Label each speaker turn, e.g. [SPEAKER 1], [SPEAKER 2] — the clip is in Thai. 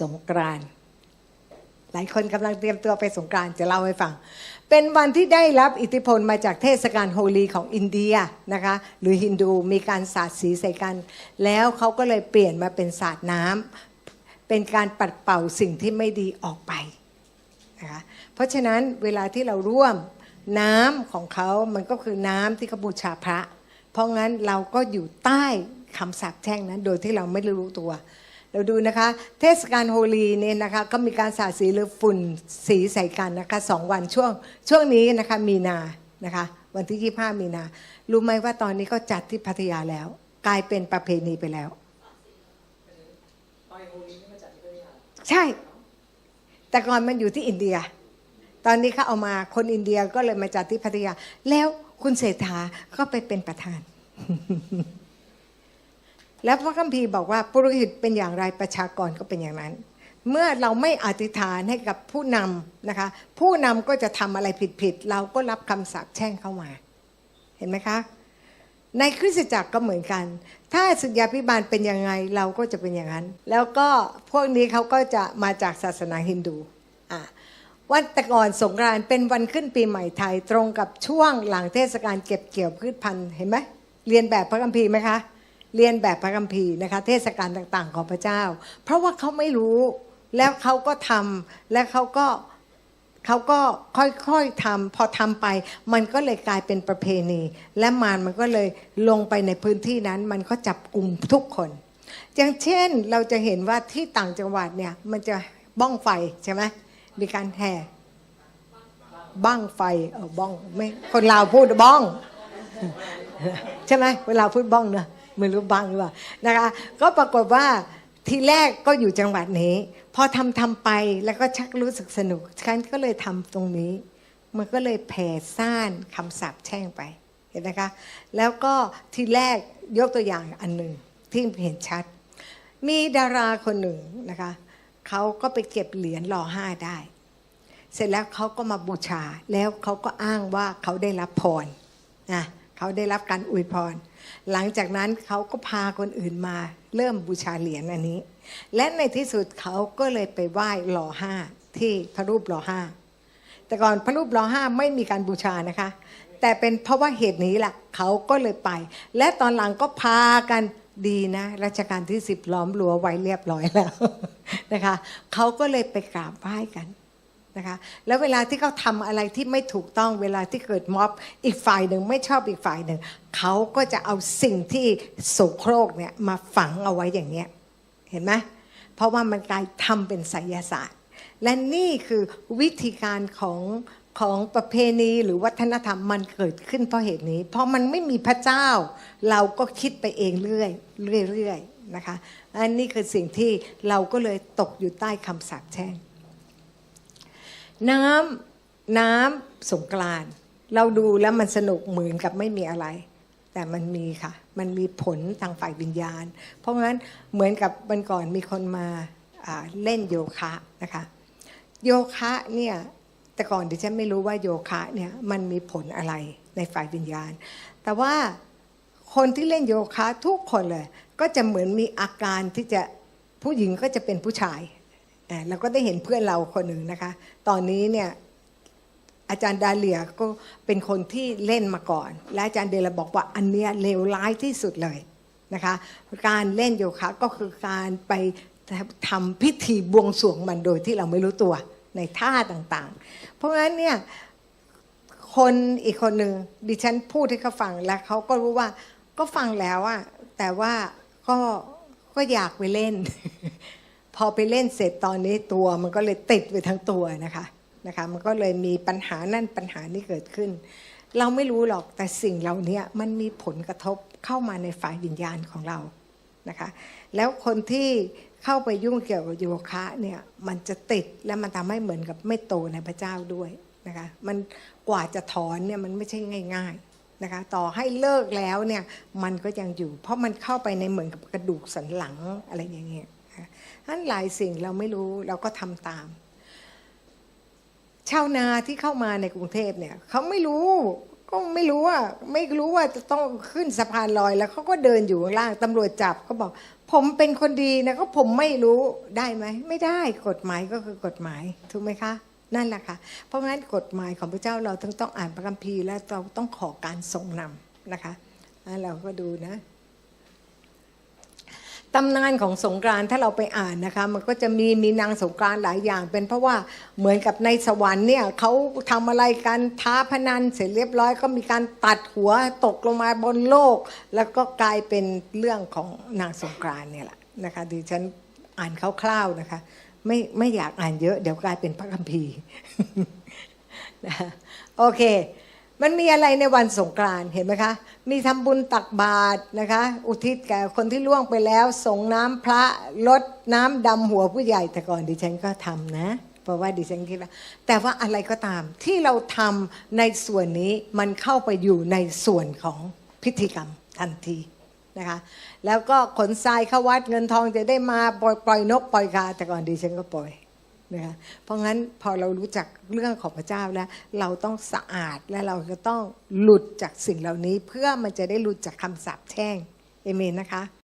[SPEAKER 1] สงกรานต์หลายคนกำลังเตรียมตัวไปสงกรานต์จะเล่าให้ฟัง เป็นวันที่ได้รับอิทธิพลมาจากเทศกาลโฮลีของอินเดียนะคะหรือฮินดูมีการสาดสีใส่กัน แล้วเขาก็เลยเปลี่ยนมาเป็นสาดน้ำเป็นการปัดเป่าสิ่งที่ไม่ดีออกไปนะคะเพราะฉะนั้นเวลาที่เราร่วมน้ำของเขามันก็คือน้ำที่เขาบูชาพระ เพราะงั้นเราก็อยู่ใต้คำสาปแช่งนั้นโดยที่เราไม่รู้ตัว เราดูนะคะ เทศกาลโฮลีเนี่ยนะคะก็มีการสาดสีหรือฝุ่นสีใส่กันนะคะสองวันช่วงช่วงนี้นะคะมีนานะคะวันที่ 25 มีนา รู้ไหมว่าตอนนี้ก็จัดที่พัทยาแล้ว กลายเป็นประเพณีไปแล้ว ใช่ แต่ก่อนมันอยู่ที่อินเดีย ตอนนี้เขาเอามาคนอินเดียก็เลยมาจัดที่พัทยา แล้วคุณเศรษฐาก็ไปเป็นประธาน แล้วพระคัมภีร์บอกว่าปุโรหิตเป็นอย่างไรประชากรก็เป็นอย่างนั้น เมื่อเราไม่อธิษฐานให้กับผู้นำนะคะ ผู้นำก็จะทำอะไรผิดๆเราก็รับคำสาปแช่งเข้ามา เห็นไหมคะ ในคริสตจักรก็เหมือนกัน ถ้าสุญญาพิบาลเป็นยังไงเราก็จะเป็นอย่างนั้น แล้วก็พวกนี้เขาก็จะมาจากศาสนาฮินดูอะวันแต่ก่อนสงกรานต์เป็นวันขึ้นปีใหม่ไทยตรงกับช่วงหลังเทศกาลเก็บเกี่ยวพืชพันธุ์เห็นไหมเรียนแบบพระคัมภีร์ไหมคะ เรียนแบบพระคัมภีร์นะคะ เทศกาลต่างๆ ของพระเจ้า เพราะว่าเขาไม่รู้แล้วเขาก็ทำและเขาก็เขาก็ค่อยๆทำพอทำไป มันก็เลยกลายเป็นประเพณี และมารมันก็เลยลงไปในพื้นที่นั้น มันก็จับกลุ่มทุกคน อย่างเช่นเราจะเห็นว่าที่ต่างจังหวัดเนี่ยมันจะบ้องไฟใช่ไหมมีการแห่บ้างไฟเออบ้องไม่คนลาวพูดบ้อง ใช่ไหมเวลาพูดบ้องเนอะ ไม่รู้บ้างหรือเปล่านะคะ ก็ปรากฏว่าทีแรกก็อยู่จังหวัดนี้ พอทำทำไปแล้วก็ชักรู้สึกสนุกฉันก็เลยทำตรงนี้ มันก็เลยแผ่ซ่านคำสาปแช่งไปเห็นไหมคะ แล้วก็ทีแรกยกตัวอย่างอันหนึ่งที่เห็นชัด มีดาราคนหนึ่งนะคะเขาก็ไปเก็บเหรียญรอห้าได้ เสร็จแล้วเขาก็มาบูชาแล้วเขาก็อ้างว่าเขาได้รับพรนะ เขาได้รับการอวยพร หลังจากนั้นเขาก็พาคนอื่นมาเริ่มบูชาเหรียญอันนี้ และในที่สุดเขาก็เลยไปไหว้หล่อห้าที่พระรูปหล่อห้าแต่ก่อนพระรูปหล่อห้าไม่มีการบูชานะคะ แต่เป็นเพราะว่าเหตุนี้แหละเขาก็เลยไป และตอนหลังก็พากันดีนะรัชกาลที่สิบล้อมรั้วไว้เรียบร้อยแล้วนะคะเขาก็เลยไปกราบไหว้กัน นะคะแล้วเวลาที่เขาทำอะไรที่ไม่ถูกต้องเวลาที่เกิดม็อบอีกฝ่ายหนึ่งไม่ชอบอีกฝ่ายหนึ่งเขาก็จะเอาสิ่งที่โสโครกเนี่ยมาฝังเอาไว้อย่างเนี้ยเห็นไหมเพราะว่ามันกลายทำเป็นไสยศาสตร์ และนี่คือวิธีการของของประเพณีหรือวัฒนธรรมมันเกิดขึ้นเพราะเหตุนี้ เพราะมันไม่มีพระเจ้า เราก็คิดไปเองเรื่อยเรื่อยๆนะคะอันนี้คือสิ่งที่เราก็เลยตกอยู่ใต้คำสาปแช่ง น้ำน้ำสงกรานเราดูแล้วมันสนุกเหมือนกับไม่มีอะไร แต่มันมีค่ะ มันมีผลทางฝ่ายวิญญาณ เพราะงั้นเหมือนกับวันก่อนมีคนมาเล่นโยคะนะคะโยคะเนี่ยแต่ก่อนดิฉันไม่รู้ว่าโยคะเนี่ยมันมีผลอะไรในฝ่ายวิญญาณ แต่ว่าคนที่เล่นโยคะทุกคนเลย ก็จะเหมือนมีอาการที่จะผู้หญิงก็จะเป็นผู้ชาย เราก็ได้เห็นเพื่อนเราคนหนึ่งนะคะ ตอนนี้เนี่ยอาจารย์ดาเลียก็เป็นคนที่เล่นมาก่อน และอาจารย์เดลบอกว่าอันเนี้ยเลวร้ายที่สุดเลยนะคะ การเล่นโยคะก็คือการไปทำพิธีบวงสรวงมันโดยที่เราไม่รู้ตัวในท่าต่างๆ เพราะงั้นเนี่ยคนอีกคนหนึ่งดิฉันพูดให้เขาฟังแล้วเขาก็รู้ว่าก็ฟังแล้วอะแต่ว่าก็ก็อยากไปเล่น พอไปเล่นเสร็จตอนนี้ตัวมันก็เลยติดไปทั้งตัวนะคะนะคะมันก็เลยมีปัญหานั่นปัญหานี้เกิดขึ้น เราไม่รู้หรอกแต่สิ่งเหล่านี้มันมีผลกระทบเข้ามาในฝ่ายวิญญาณของเรานะคะแล้วคนที่เข้าไปยุ่งเกี่ยวกับโยคะเนี่ยมันจะติดและมันทำให้เหมือนกับไม่โตในพระเจ้าด้วยนะคะมันกว่าจะถอนเนี่ยมันไม่ใช่ง่ายๆนะคะต่อให้เลิกแล้วเนี่ยมันก็ยังอยู่ เพราะมันเข้าไปในเหมือนกับกระดูกสันหลังอะไรอย่างเงี้ย นั้นหลายสิ่งเราไม่รู้เราก็ทำตาม ชาวนาที่เข้ามาในกรุงเทพเนี่ยเขาไม่รู้ก็ไม่รู้ว่าไม่รู้ว่าจะต้องขึ้นสะพานลอยแล้วเขาก็เดินอยู่ข้างล่างตำรวจจับก็บอก ผมเป็นคนดีนะก็ผมไม่รู้ได้ไหมไม่ได้กฎหมายก็คือกฎหมายถูกไหมคะ นั่นแหละค่ะเพราะงั้นกฎหมายของพระเจ้าเราต้องต้องอ่านพระคัมภีร์และเราต้องขอการทรงนำนะคะเราก็ดูนะ ตำนานของสงกรานต์ถ้าเราไปอ่านนะคะ มันก็จะมีมีนางสงกรานต์หลายอย่าง เป็นเพราะว่าเหมือนกับในสวรรค์เนี่ยเขาทำอะไรกันท้าพนันเสร็จเรียบร้อยก็มีการตัดหัวตกลงมาบนโลก แล้วก็กลายเป็นเรื่องของนางสงกรานต์เนี่ยแหละนะคะดิฉันอ่านคร่าวๆนะคะ ไม่ไม่อยากอ่านเยอะเดี๋ยวกลายเป็นพระคัมภีร์นะคะโอเค มันมีอะไรในวันสงกรานต์เห็นไหมคะ มีทำบุญตักบาตรนะคะ อุทิศแก่คนที่ล่วงไปแล้วส่งน้ำพระลดน้ำดำหัวผู้ใหญ่แต่ก่อนดิฉันก็ทำนะ เพราะว่าดิฉันคิดว่าแต่ว่าอะไรก็ตามที่เราทำในส่วนนี้มันเข้าไปอยู่ในส่วนของพิธีกรรมทันทีนะคะแล้วก็ขนทรายเข้าวัดเงินทองจะได้มาปล่อยปล่อยนกปล่อยกาแต่ก่อนดิฉันก็ปล่อย นะคะเพราะงั้นพอเรารู้จักเรื่องของพระเจ้าแล้ว เราต้องสะอาดและเราจะต้องหลุดจากสิ่งเหล่านี้ เพื่อมันจะได้หลุดจากคำสาปแช่งเอเมนนะคะ